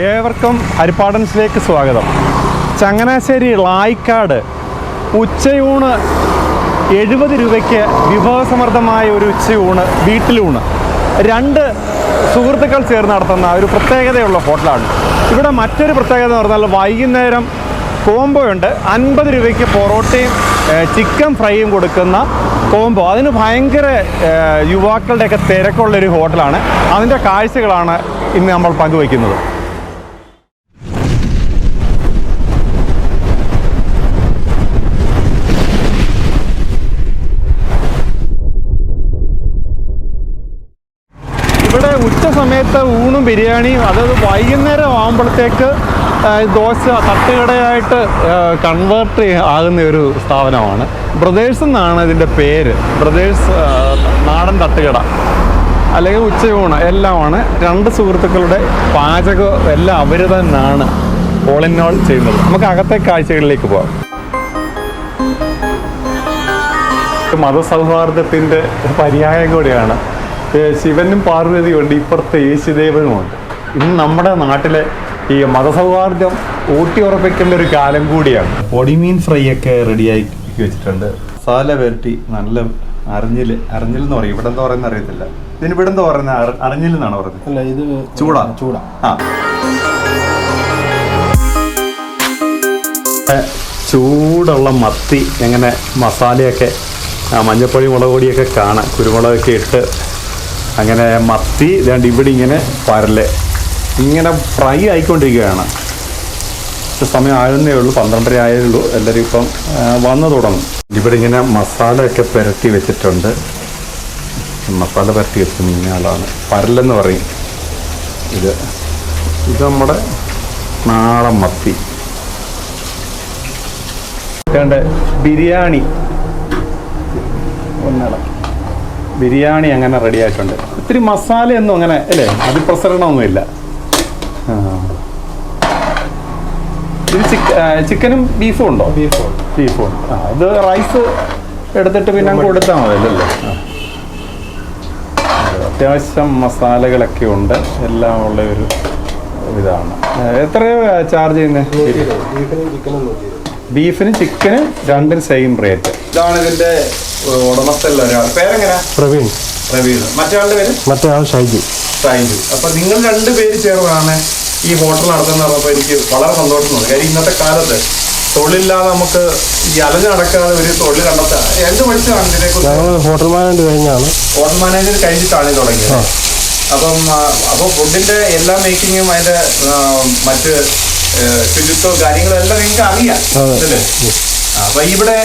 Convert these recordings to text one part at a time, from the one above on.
ഏവർക്കും ഹരിപ്പാടൻസിലേക്ക് സ്വാഗതം. ചങ്ങനാശ്ശേരി ലായിക്കാട് ഉച്ചയൂണ് എഴുപത് രൂപയ്ക്ക് വിഭവസമൃദ്ധമായ ഒരു ഉച്ചയൂണ് വീട്ടിലൂണ്. രണ്ട് സുഹൃത്തുക്കൾ ചേർന്ന് നടത്തുന്ന ഒരു പ്രത്യേകതയുള്ള ഹോട്ടലാണ്. ഇവിടെ മറ്റൊരു പ്രത്യേകത എന്ന് പറഞ്ഞാൽ വൈകുന്നേരം കോംബോ ഉണ്ട്. അൻപത് രൂപയ്ക്ക് പൊറോട്ടയും ചിക്കൻ ഫ്രൈയും കൊടുക്കുന്ന കോംബോ. അതിന് ഭയങ്കര യുവാക്കളുടെയൊക്കെ തിരക്കുള്ളൊരു ഹോട്ടലാണ്. അതിന്റെ കാഴ്ചകളാണ് ഇന്ന് നമ്മൾ പങ്കുവയ്ക്കുന്നത്. ഉച്ച സമയത്ത് ഊണും ബിരിയാണിയും അതായത് വൈകുന്നേരം ആകുമ്പോഴത്തേക്ക് ദോശ തട്ടുകടയായിട്ട് കൺവേർട്ട് ആകുന്ന ഒരു സ്ഥാപനമാണ്. ബ്രദേഴ്സ് എന്നാണ് ഇതിന്റെ പേര്. ബ്രദേഴ്സ് നാടൻ തട്ടുകട. അല്ലെങ്കിൽ ഉച്ചയൂണ് എല്ലാമാണ്. രണ്ട് സുഹൃത്തുക്കളുടെ പാചകം എല്ലാം അവർ തന്നെയാണ് ഓൾ ഇൻ ഓൾ ചെയ്യുന്നത്. നമുക്ക് അകത്തെ കാഴ്ചകളിലേക്ക് പോകാം മതസൗഹാർദ്ദത്തിന്റെ പര്യായം കൂടിയാണ് ശിവനും പാർവതിയും ഉണ്ട്. ഇപ്പുറത്തെ യേശുദേവനുമുണ്ട്. ഇന്ന് നമ്മുടെ നാട്ടിലെ ഈ മതസൗഹാർദ്ദം ഊട്ടി ഉറപ്പിക്കേണ്ട ഒരു കാലം കൂടിയാണ്. പൊടിമീൻ ഫ്രൈ ഒക്കെ റെഡിയാക്കി വെച്ചിട്ടുണ്ട്. സാല വരട്ടി നല്ല അറിഞ്ഞിൽ അറിഞ്ഞിൽ എന്ന് പറയും. ഇവിടെ എന്താ പറയുന്ന അറിയത്തില്ല. ഇതിന് ഇവിടെ എന്താ പറയുന്ന അറിഞ്ഞിൽ എന്നാണ് പറയുന്നത്? അല്ല ഇത് ചൂടാ? ചൂടാ. ആ. ചൂടുള്ള മത്തി എങ്ങനെ മസാലയൊക്കെ മഞ്ഞപ്പൊടി മുളക് പൊടിയൊക്കെ കാണാം കുരുമുളകൊക്കെ ഇട്ട് അങ്ങനെ മത്തി ഇതാണ്ട് ഇവിടെ ഇങ്ങനെ പരൽ. ഇങ്ങനെ ഫ്രൈ ആയിക്കൊണ്ടിരിക്കുകയാണ്. സമയം ആകുന്നേ ഉള്ളൂ പന്ത്രണ്ടര ആയേ ഉള്ളൂ എല്ലാവരും ഇപ്പം വന്നു തുടങ്ങും. ഇവിടെ ഇങ്ങനെ മസാലയൊക്കെ പുരട്ടി വെച്ചിട്ടുണ്ട്. മസാല പുരട്ടി വെച്ച മീനുകളാണ് പരലെന്ന് പറയും. ഇത് ഇത് നമ്മുടെ നാടൻ മത്തി. ബിരിയാണി. ഒന്നട. ബിരിയാണി അങ്ങനെ റെഡി ആയിട്ടുണ്ട്. ഒത്തിരി മസാലയൊന്നും അങ്ങനെ അല്ലേ? അതിപ്രസരണമൊന്നുമില്ല. ഇത് ചിക്കനും ബീഫും ഉണ്ടോ? ബീഫും ബീഫും ഉണ്ട് ആ ഇത് റൈസ് എടുത്തിട്ട് പിന്നെ അങ്ങ് കൊടുത്താൽ മതിയല്ലോ. അത്യാവശ്യം മസാലകളൊക്കെ ഉണ്ട്. എല്ലാം ഉള്ള ഒരു ഇതാണ്. എത്രയോ ചാർജ് ചെയ്യുന്നത് ബീഫിനും ചിക്കനും നോക്കി ബീഫിനും ചിക്കനും രണ്ടും സെയിം റേറ്റ് ഇതാണ് ഇതിന്റെ ഉടമസ്ഥല്ല ഒരാൾ. പേരെങ്ങനെ? പ്രവീൺ. പ്രവീൺ. മറ്റേ പേര്? മറ്റേ ആൾ ഷൈജു. ഷൈജു. അപ്പൊ നിങ്ങൾ രണ്ട് പേര് ചേർന്നാണ് ഈ ഹോട്ടൽ നടത്തുന്ന പറഞ്ഞപ്പോൾ എനിക്ക് വളരെ സന്തോഷം തോന്നി. കാര്യം ഇന്നത്തെ കാലത്ത് തൊഴിലില്ലാതെ നമുക്ക് ഈ അലഞ്ഞു നടക്കാതെ ഒരു തൊഴിൽ കണ്ടെത്താൻ എന്ത് പഠിച്ചതാണ് ഇതിനെക്കുറിച്ച്. കുറിച്ച് ഹോട്ടൽ മാനേജർ കഴിഞ്ഞാണ്. ഹോട്ടൽ മാനേജർ കഴിഞ്ഞിട്ടാണ് ഈ തുടങ്ങിയത് അപ്പം അപ്പോൾ ഫുഡിന്റെ എല്ലാ മേക്കിങ്ങും അതിന്റെ മറ്റ് ശുചിത്വവും ശുചിത്വം കാര്യങ്ങളും എല്ലാം നിങ്ങൾക്ക് അറിയാം അപ്പൊ ഇവിടെ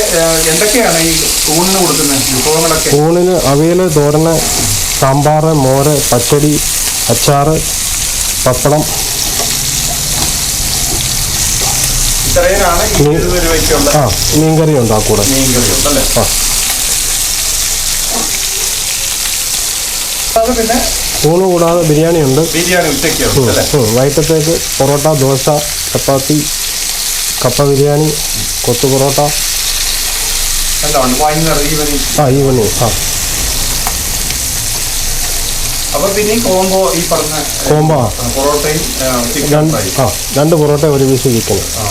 എന്തൊക്കെയാണ് ഈ ഊണിന് കൊടുക്കുന്നത് വിഭവങ്ങളൊക്കെ? ഊണിന് അവിയൽ തോരന് സാമ്പാർ മോര് പച്ചടി അച്ചാറ് പപ്പടം. ഇത്രയാണ് ഈ ഇരുപത് രൂപയ്ക്കുള്ള ആ മീൻകറി ഉണ്ടാക്കൂടെ? ആ മീൻ കറി ഉണ്ടല്ലേ? ആ. അത് പിന്നെ ഊണ് കൂടാതെ ബിരിയാണി ഉണ്ട് ബിരിയാണി ഉച്ചയ്ക്ക്. വൈകിട്ടത്തേക്ക് പൊറോട്ട ദോശ ചപ്പാത്തി കപ്പ ബിരിയാണി കൊത്തു പൊറോട്ട. ആ ആ. ഈ പറഞ്ഞ ഏ, കോംബോ. ആ. രണ്ട് പൊറോട്ട ഒരു പീസ് ചിക്കൻ ആ,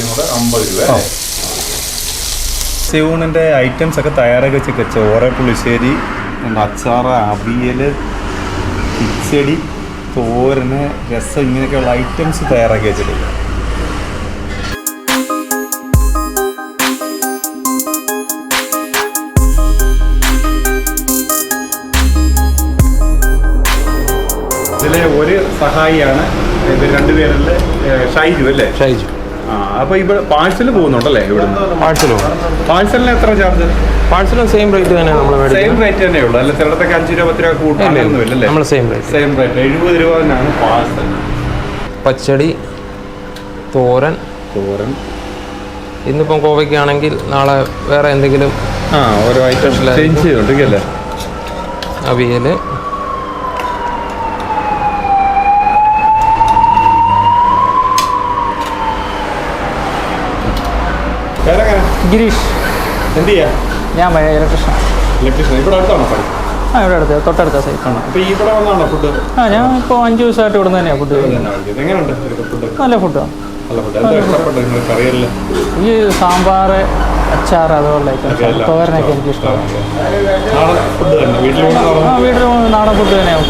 രൂപ അല്ലേ? ഐറ്റംസ് ഒക്കെ തയ്യാറാക്കി വെച്ച് ചോറ് പുളിശ്ശേരി അച്ചാറ് അവിയൽ കിച്ചടി തോരന് രസം ഇങ്ങനെയൊക്കെയുള്ള ഐറ്റംസ് തയ്യാറാക്കി വെച്ചിട്ടുണ്ട്. ഇതിലെ ഒരു സഹായിയാണ് ഇത് രണ്ടുപേരിലെ ഷൈജു അല്ലേ? ഷൈജു. ആ അപ്പൊ ഇവിടെ പാഴ്സൽ പോകുന്നുണ്ടല്ലേ ഇവിടുന്ന്? പാഴ്സൽ പാഴ്സലിന് എത്ര ചാർജ്? പാഴ്സലും സെയിം റേറ്റ് തന്നെ നമ്മൾ സെയിം റേറ്റ് തന്നെ ഉള്ളൂ. അല്ല ചിലടത്തൊക്കെ അഞ്ച് രൂപ പത്ത് രൂപ കൂട്ടാനൊന്നുമില്ലല്ലേ നമ്മൾ സെയിം റേറ്റ് സെയിം റേറ്റ് എഴുപത് രൂപ തന്നെയാണ് പാഴ്സൽ പച്ചടി തോരൻ. തോരൻ. ഇന്നിപ്പം കോവയ്ക്കാണെങ്കിൽ നാളെ വേറെ എന്തെങ്കിലും ആ ഓരോ ഐറ്റം Special ചേഞ്ച്. ചെയ്തോണ്ടിരിക്കല്ലേ? അവിയൽ ഗിരീഷ്. എന്ത് ചെയ്യാ? ഞാൻ ഇലക്ട്രീഷ്യൻ ഇലക്ട്രീഷ്യൻ ഇവിടെ അടുത്താണോ പണി? ആ ഇവിടെ അടുത്ത്. തൊട്ടടുത്ത സൈറ്റാണ് അപ്പോൾ ഇവിടെ വന്നാണോ ഫുഡ് ആ ഞാൻ ഇപ്പോൾ അഞ്ച് ദിവസമായിട്ട് ഇവിടെ തന്നെയാണ് ഫുഡ് എങ്ങനെയുണ്ട് ഫുഡ് നല്ല ഫുഡാണ് ഈ സാമ്പാർ അച്ചാർ അതുപോലെ തോരനൊക്കെ എനിക്ക് ഇഷ്ടമാണ്. വീട്ടിൽ നാടൻ ഫുഡ് തന്നെയാണ്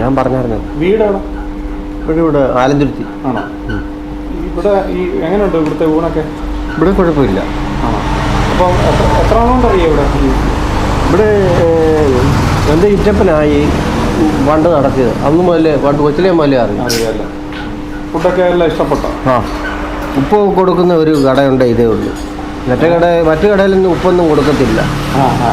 ഞാൻ പറഞ്ഞായിരുന്നു. വീടാണ്? ഇവിടെ ഇവിടെ ആലന്തുരുത്തി ആണോ? ഇവിടെ ഈ എങ്ങനെയുണ്ട് ഇവിടുത്തെ ഊണൊക്കെ? ഇവിടെ കുഴപ്പമില്ല. ആണോ? അപ്പം എത്ര എത്ര നാളുകൊണ്ട് അറിയാം ഇവിടെ? ഇവിടെ എന്റെ ഇറ്റപ്പനായി പണ്ട് നടക്കിയത്. അന്ന് മുതലേ പണ്ട് കൊച്ചിലെ മുതലേ അറിയാം. അറിയാമല്ലോ ഫുഡൊക്കെ എല്ലാം ഇഷ്ടപ്പെട്ടോ? ആ. ഉപ്പ് കൊടുക്കുന്ന ഒരു കടയുണ്ട് ഇതേ ഉള്ളൂ. മറ്റേ കട മറ്റു കടയിലൊന്നും ഉപ്പൊന്നും കൊടുക്കത്തില്ല. ആ ആ.